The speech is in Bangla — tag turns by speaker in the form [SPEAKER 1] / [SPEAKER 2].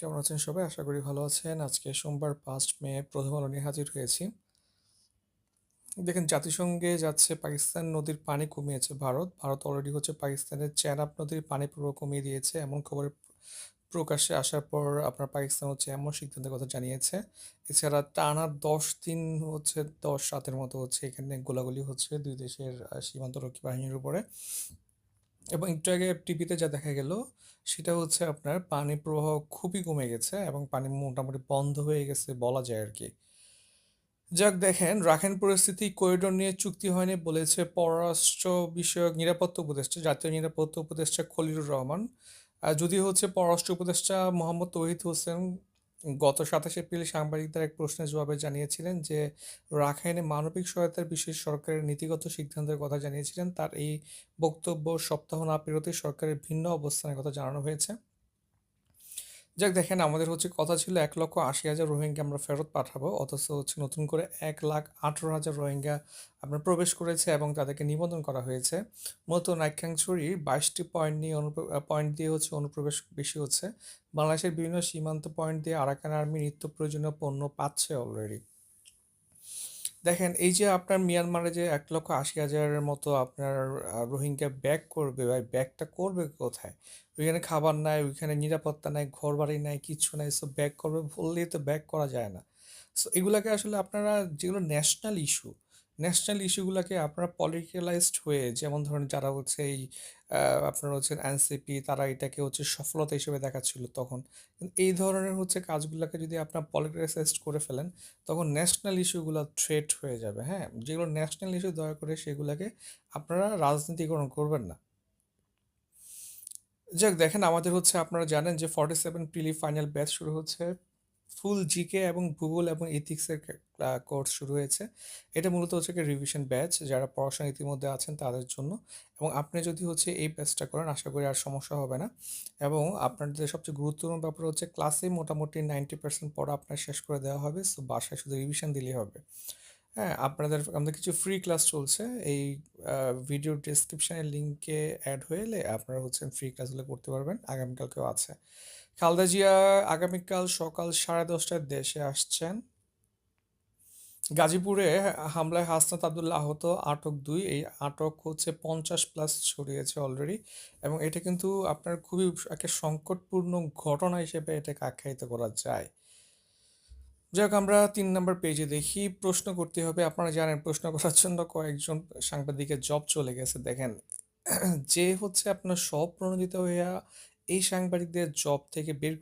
[SPEAKER 1] কেমন আছেন সবাই? আশা করি ভালো আছেন। আজকে সোমবার পাঁচ মে, প্রথম আলো নিয়ে হাজির হয়েছি। দেখেন, জাতিসংঘে যাচ্ছে পাকিস্তান নদীর পানি কমিয়েছে ভারত। ভারত অলরেডি হচ্ছে পাকিস্তানের চেনাব নদীর পানি প্রবাহ কমিয়ে দিয়েছে। এমন খবর প্রকাশ্যে আসার পর আপনার পাকিস্তান হচ্ছে এমন সিদ্ধান্তের কথা জানিয়েছে। এছাড়া টানা ১০ দিন হচ্ছে ১০ রাতের মতো হচ্ছে এখানে গোলাগুলি হচ্ছে দুই দেশের সীমান্তরক্ষী বাহিনীর উপরে। এবং একটু আগে টিভিতে যা দেখা গেল সেটা হচ্ছে আপনার পানি প্রবাহ খুবই কমে গেছে এবং পানি মোটামুটি বন্ধ হয়ে গেছে বলা যায় আর কি যাক দেখেন রাখাইন পরিস্থিতি করিডোর নিয়ে চুক্তি হয়নি বলেছে পররাষ্ট্র বিষয়ক নিরাপত্তা উপদেষ্টা, জাতীয় নিরাপত্তা উপদেষ্টা খলিলুর রহমান। আর যদিও হচ্ছে পররাষ্ট্র উপদেষ্টা মোহাম্মদ তৌহিদ হোসেন গত ২৭ এপ্রিল সাংবাদিকদের এক প্রশ্নের জবাবে জানিয়েছিলেন যে, রাখাইনে মানবিক সহায়তার বিষয়ে সরকারের নীতিগত সিদ্ধান্তের কথা জানিয়েছিলেন। তার এই বক্তব্য সপ্তাহ না পেরোতে সরকারের ভিন্ন অবস্থানের কথা জানানো হয়েছে। যাক দেখেন আমাদের হচ্ছে কথা ছিল ১,৮০,০০০ রোহিঙ্গা আমরা ফেরত পাঠাবো। অথচ হচ্ছে নতুন করে ১,১৮,০০০ রোহিঙ্গা আপনার প্রবেশ করেছে এবং তাদেরকে নিবন্ধন করা হয়েছে। মূলত নাইক্ষ্যংছড়ি ২২ টি পয়েন্ট নিয়ে অনুপ্র পয়েন্ট দিয়ে হচ্ছে অনুপ্রবেশ বেশি হচ্ছে। বাংলাদেশের বিভিন্ন সীমান্ত পয়েন্ট দিয়ে আরাকান আর্মি নিত্য প্রয়োজনীয় পণ্য পাচ্ছে অলরেডি। দেখেন এই যে আপনার মিয়ানমারে যে এক লক্ষ আশি হাজারের মতো আপনার রোহিঙ্গা ব্যাক করবে, ভাই ব্যাকটা করবে কোথায়? ওইখানে খাবার নাই, ওইখানে নিরাপত্তা নাই, ঘর বাড়ি নাই, কিচ্ছু নাই। সব ব্যাক করবে বললেই তো ব্যাক করা যায় না। সো এগুলাকে আসলে আপনারা যেগুলো ন্যাশনাল ইস্যু, ন্যাশনাল ইস্যুগুলোকে আপনারা পলিটিক্যালাইজড হয়ে যেমন ধরেন যারা হচ্ছে এই আপনার হচ্ছে এনসিপি তারা এটাকে হচ্ছে সফলতা হিসেবে দেখাচ্ছিল তখন। এই ধরনের হচ্ছে কাজগুলোকে যদি আপনার পলিটিকালাইজড করে ফেলেন, তখন ন্যাশনাল ইস্যুগুলো থ্রেট হয়ে যাবে, হ্যাঁ? যেগুলো ন্যাশনাল ইস্যু দয়া করে সেগুলাকে আপনারা রাজনীতিকরণ করবেন না। যাক দেখেন আমাদের হচ্ছে আপনারা জানেন যে 47 প্রিলি ফাইনাল ব্যাচ শুরু হচ্ছে। ফুল জিকে এবং ভূগোল এবং ইথিক্সের কোর্স শুরু হয়েছে। এটা মূলত হচ্ছে কি রিভিশন ব্যাচ যারা পড়াশোনা ইতিমধ্যে আছেন তাদের জন্য। এবং আপনি যদি হচ্ছে এই ব্যাচটা করেন, আশা করি আর সমস্যা হবে না। এবং আপনাদের সবচেয়ে গুরুত্বপূর্ণ ব্যাপার হচ্ছে ক্লাসে মোটামুটি 90% পড়া আপনার শেষ করে দেওয়া হবে। সো বাসায় শুধু রিভিশন দিলেই হবে। হ্যাঁ? আপনাদের আমাদের কিছু ফ্রি ক্লাস চলছে। এই ভিডিও ভিডিও লিঙ্কে অ্যাড হয়ে এলে আপনারা হচ্ছে ফ্রি ক্লাসগুলো করতে পারবেন। আগামীকালকেও আছে। খালদা জিয়া আগামীকাল সকাল সাড়ে দশটায় দেশে আসছেন। গাজীপুরে হামলায় হাসনাত আব্দুল্লাহ আহত, আটক দুই এই আটক হচ্ছে ৫০ প্লাস ছড়িয়েছে অলরেডি এবং এটা কিন্তু আপনার খুবই একটা সংকটপূর্ণ ঘটনা হিসেবে এটাকে আখ্যায়িত করা যায়। যাক, আমরা তিন নম্বর পেজে দেখি প্রশ্ন করতে হবে। আপনারা জানেন প্রশ্ন করার জন্য কয়েকজন সাংবাদিকের জব চলে গেছে। দেখেন যে হচ্ছে আপনার স্বপ্রণোদিত হইয়া এই সাংবাদিকদের জব থেকে বের